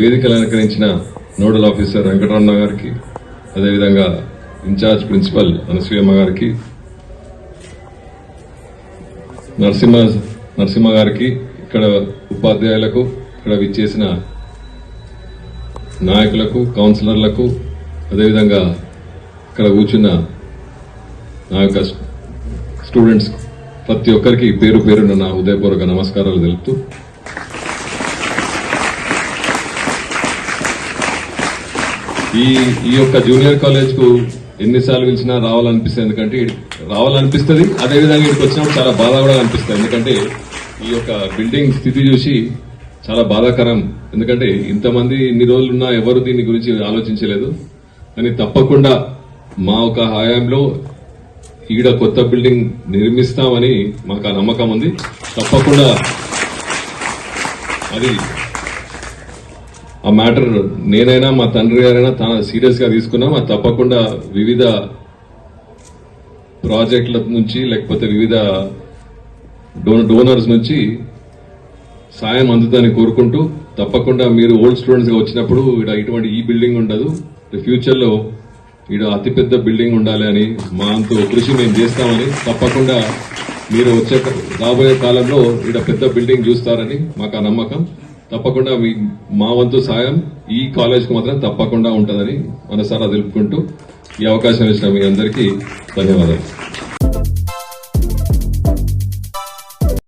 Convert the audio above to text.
వేదికలు అలంకరించిన nodal officer Venkataramana గారికి అదేవిధంగా ఇన్ఛార్జ్ ప్రిన్సిపల్ అనసూయమ్మ గారికి నరసింహ నరసింహ గారికి ఇక్కడ ఉపాధ్యాయులకు ఇక్కడ విచ్చేసిన నాయకులకు కౌన్సిలర్లకు అదేవిధంగా ఇక్కడ కూర్చున్న నా యొక్క స్టూడెంట్స్ ప్రతి ఒక్కరికి పేరు పేరున నా హృదయపూర్వక నమస్కారాలు తెలుపుతూ ఈ ఈ యొక్క జూనియర్ కాలేజ్కు ఎన్నిసార్లు పిలిచినా రావాలనిపిస్తుంది ఎందుకంటే రావాలనిపిస్తుంది అదేవిధంగా ఇక్కడికి వచ్చినప్పుడు చాలా బాధ కూడా అనిపిస్తుంది. ఎందుకంటే ఈ యొక్క బిల్డింగ్ స్థితి చూసి చాలా బాధాకరం. ఎందుకంటే ఇంతమంది ఇన్ని రోజులున్నా ఎవరు దీని గురించి ఆలోచించలేదు. కానీ తప్పకుండా మా ఒక హయాంలో ఈడ కొత్త బిల్డింగ్ నిర్మిస్తామని మాకు ఆ నమ్మకం ఉంది. తప్పకుండా అది ఆ మ్యాటర్ నేనైనా మా తండ్రి గారైనా తన సీరియస్గా తీసుకున్నాం అది తప్పకుండా వివిధ ప్రాజెక్టుల నుంచి లేకపోతే వివిధ డోనర్స్ నుంచి సాయం అందుతాన్ని కోరుకుంటూ తప్పకుండా మీరు ఓల్డ్ స్టూడెంట్స్గా వచ్చినప్పుడు ఇక్కడ ఇటువంటి ఈ బిల్డింగ్ ఉండదు. ఫ్యూచర్లో ఇక్కడ అతిపెద్ద బిల్డింగ్ ఉండాలి అని మా అంత కృషి మేము చేస్తామని తప్పకుండా మీరు వచ్చే రాబోయే కాలంలో ఇక్కడ పెద్ద బిల్డింగ్ చూస్తారని మాకు ఆ నమ్మకం. తప్పకుండా మీ మా వంతు సాయం ఈ కాలేజ్కు మాత్రం తప్పకుండా ఉంటుందని మనసారా తెలుపుకుంటూ ఈ అవకాశం ఇచ్చిన మీ అందరికీ ధన్యవాదాలు.